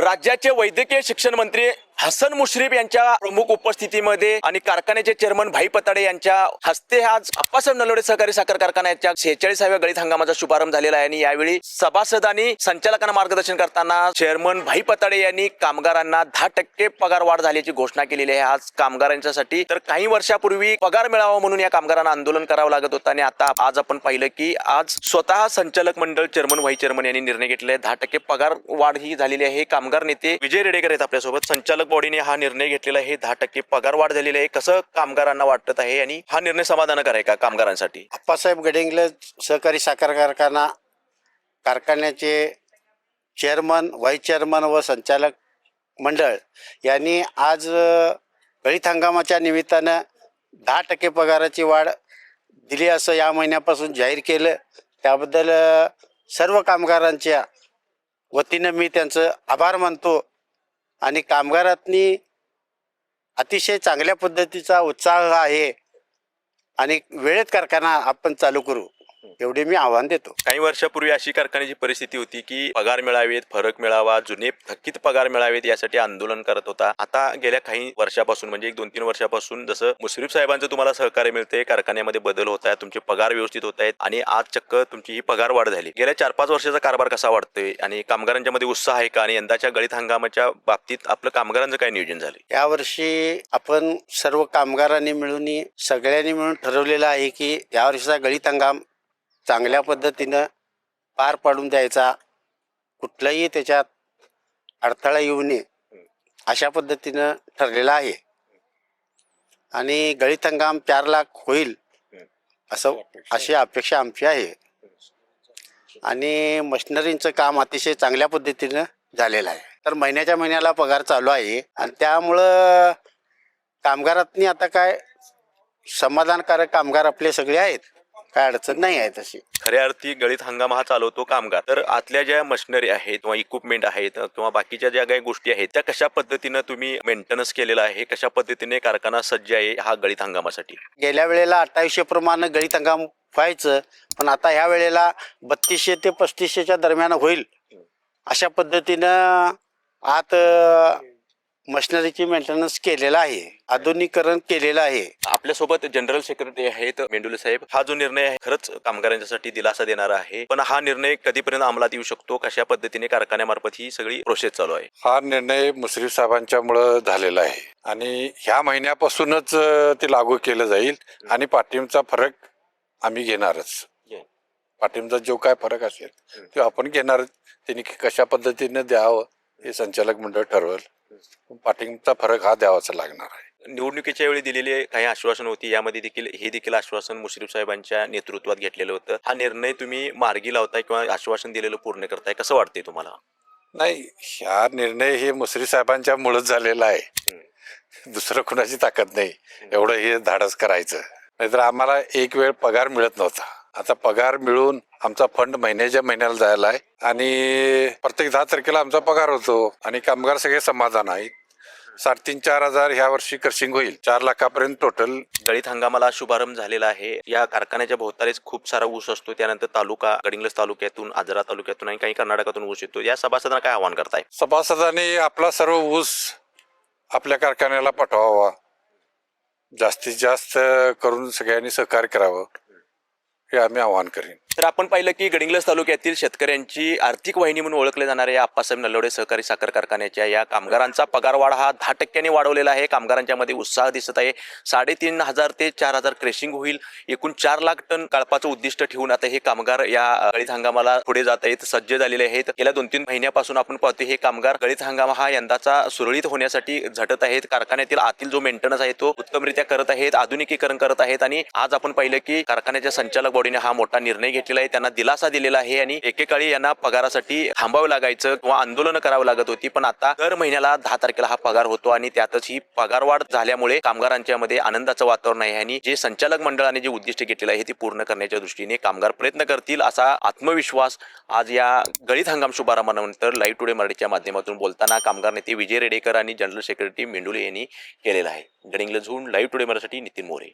राज्याचे वैद्यकीय शिक्षण मंत्री हसन मुश्रीफ यांच्या प्रमुख उपस्थितीमध्ये आणि कारखान्याचे चेअरमन भाई पताडे यांच्या हस्ते आज अप्पासाहेब नलोडे सहकारी साखर कारखान्याच्या शेहेचाळीसाव्या गळीत हंगामाचा शुभारंभ झालेला आहे. आणि यावेळी सभासदांनी संचालकांना मार्गदर्शन करताना चेअरमन भाई पताडे यांनी कामगारांना दहा टक्के पगार वाढ झाल्याची घोषणा केलेली आहे. आज कामगारांच्यासाठी तर काही वर्षापूर्वी पगार मिळावा म्हणून या कामगारांना आंदोलन करावं लागत होतं. आणि आता आज आपण पाहिलं की आज स्वतः संचालक मंडळ चेअरमन व्हाईस चेअरमन यांनी निर्णय घेतलेला आहे. दहा टक्के पगार वाढ ही झालेली आहे. कामगार नेते विजय रेडेकर आहेत आपल्यासोबत. संचालक बॉडीने हा निर्णय घेतलेला आहे. दहा टक्के पगार वाढ झालेली आहे. कसं कामगारांना वाटत आहे आणि हा निर्णय समाधान आहे का कामगारांसाठी? अप्पासाहेब गडिंग्लज सहकारी साखर कारखाना कारखान्याचे चेअरमन व्हाईस चेअरमन व संचालक मंडळ यांनी आज गळीत हंगामाच्या निमित्तानं दहा टक्के पगाराची वाढ दिली असं या महिन्यापासून जाहीर केलं. त्याबद्दल सर्व कामगारांच्या वतीनं मी त्यांचं आभार मानतो. आणि कामगारांनी अतिशय चांगल्या पद्धतीचा उत्साह आहे. आणि वेळेत कारखाना आपण चालू करू. एवढे मी आव्हान देतो. काही वर्षापूर्वी अशी कारखान्याची परिस्थिती होती की पगार मिळावेत फरक मिळावा जुने थकीत पगार मिळावेत यासाठी आंदोलन करत होता. आता गेल्या काही वर्षापासून म्हणजे एक दोन तीन वर्षापासून जसं मुश्रीफ साहेबांचं तुम्हाला सहकार्य मिळते कारखान्यामध्ये बदल होत आहे तुमचे पगार व्यवस्थित होत आहेत आणि आज चक्क तुमची ही पगार वाढ झाली. गेल्या चार पाच वर्षाचा कारभार कसा वाटतोय आणि कामगारांच्या मध्ये उत्साह आहे का आणि यंदाच्या गळीत हंगामाच्या बाबतीत आपलं कामगारांचं काय नियोजन झालं यावर्षी आपण सर्व कामगारांनी मिळून सगळ्यांनी मिळून ठरवलेलं आहे की यावर्षीचा गळीत हंगाम चांगल्या पद्धतीनं पार पाडून द्यायचा. कुठलाही त्याच्यात अडथळा येऊ नये. अशा पद्धतीनं ठरलेलं आहे. आणि गळीत हंगाम चार लाख होईल असं अशी अपेक्षा आमची आहे. आणि मशिनरींचं काम अतिशय चांगल्या पद्धतीनं झालेलं आहे. तर महिन्याच्या महिन्याला पगार चालू आहे. आणि त्यामुळं कामगारातनी आता काय समाधानकारक कामगार आपले सगळे आहेत. काय अडचण नाही आहे तशी. खऱ्या अर्थी गळीत हंगाम हा चालवतो कामगार. तर आतल्या ज्या मशिनरी आहेत किंवा इक्विपमेंट आहेत किंवा बाकीच्या ज्या काही गोष्टी आहेत त्या कशा पद्धतीनं तुम्ही मेंटेनन्स केलेला आहे? कशा पद्धतीने कारखाना सज्ज आहे हा गळीत हंगामासाठी? गेल्या वेळेला अठ्ठावीसशे प्रमाणे गळीत हंगाम व्हायचं पण आता ह्या वेळेला बत्तीसशे ते पस्तीसशेच्या दरम्यान होईल. अशा पद्धतीनं आत मशिनरीची मेंटेनन्स केलेला आहे. आधुनिकरण केलेलं आहे. आपल्यासोबत जनरल सेक्रेटरी आहेत मेंडुले साहेब. हा जो निर्णय आहे खरंच कामगारांच्यासाठी दिलासा देणारा आहे. पण हा निर्णय कधीपर्यंत अंमलात येऊ शकतो? कशा पद्धतीने कारखान्यामार्फत ही सगळी प्रोसेस चालू आहे? हा निर्णय मुश्रीफ साहेबांच्यामुळं झालेला आहे. आणि ह्या महिन्यापासूनच ते लागू केलं जाईल आणि पाठिंबचा फरक आम्ही घेणारच. पाठिंबचा जो काय फरक असेल तो आपण घेणारच त्यांनी कशा पद्धतीने द्यावं हे संचालक मंडळ ठरवल. पाठिंबचा फरक हा द्यावाचा लागणार आहे. निवडणुकीच्या वेळी दिलेली काही आश्वासन होती यामध्ये देखील हे देखील आश्वासन मुश्रीफ साहेबांच्या नेतृत्वात घेतलेलं होतं. हा निर्णय तुम्ही मार्गी लावताय किंवा आश्वासन दिलेलं पूर्ण करताय कसं वाटतंय तुम्हाला? नाही ह्या निर्णय हे मुश्रीफ साहेबांच्या मुळेच झालेला आहे. दुसरं कुणाची ताकद नाही. एवढं हे धाडस करायचं. नाहीतर आम्हाला एक वेळ पगार मिळत नव्हता. आता पगार मिळून आमचा फंड महिन्याच्या महिन्याला जायला आहे. आणि प्रत्येक दहा तारखेला आमचा पगार होतो आणि कामगार सगळे समाधान आहेत. साडेतीन चार हजार ह्या वर्षी क्रशिंग होईल. चार लाखापर्यंत टोटल गळीत हंगामाला शुभारंभ झालेला आहे. या कारखान्याच्या भोवतालीच खूप सारा ऊस असतो. त्यानंतर तालुका गडिंग्लज तालुक्यातून आजरा तालुक्यातून आणि काही कर्नाटकातून ऊस येतो. या सभासदांना काय आव्हान करताय? सभासदांनी आपला सर्व ऊस आपल्या कारखान्याला पाठवावा. जास्तीत जास्त करून सगळ्यांनी सहकार्य करावं. हे आम्ही आवाहन करीन. तर आपण पाहिलं की गडिंग्लज तालुक्यातील शेतकऱ्यांची आर्थिक वाहिनी म्हणून ओळखले जाणारे आप्पासाहेब नल्लोडे सहकारी साखर कारखान्याच्या या कामगारांचा पगारवाढ हा दहा टक्क्यांनी वाढवलेला आहे. कामगारांच्या मध्ये उत्साह दिसत आहे. साडेतीन हजार ते चार हजार क्रेशिंग होईल. एकूण चार लाख टन काळपाचं उद्दिष्ट ठेवून आता हे कामगार या गळीत हंगामाला पुढे जात आहेत. सज्ज झालेले आहेत. गेल्या दोन तीन महिन्यापासून आपण पाहतो हे कामगार गळीत हंगाम हा यंदाचा सुरळीत होण्यासाठी झटत आहेत. कारखान्यातील आतील जो मेंटेनन्स आहे तो उत्तमरित्या करत आहेत आधुनिकीकरण करत आहेत आणि आज आपण पाहिलं की कारखान्याच्या संचालक बॉडीने हा मोठा निर्णय घेतलेला आहे त्यांना दिलासा दिलेला आहे आणि एकेकाळी यांना पगारासाठी थांबावं लागायचं किंवा आंदोलन करावं लागत होती. पण आता दर महिन्याला दहा तारखेला हा पगार होतो आणि त्यातच ही पगारवाढ झाल्यामुळे कामगारांच्या मध्ये आनंदाचं वातावरण आहे आणि जे संचालक मंडळाने जे उद्दिष्ट घेतलेलं आहे ते पूर्ण करण्याच्या दृष्टीने कामगार प्रयत्न करतील असा आत्मविश्वास आज या गळीत हंगाम शुभारंभानंतर लाईव्ह टुडे मराठीच्या माध्यमातून बोलताना कामगार नेते विजय रेडेकर आणि जनरल सेक्रेटरी मेंडुले यांनी केलेला आहे. गडिंग्लजहून लाईव्ह टुडे मराठी नितीन मोरे.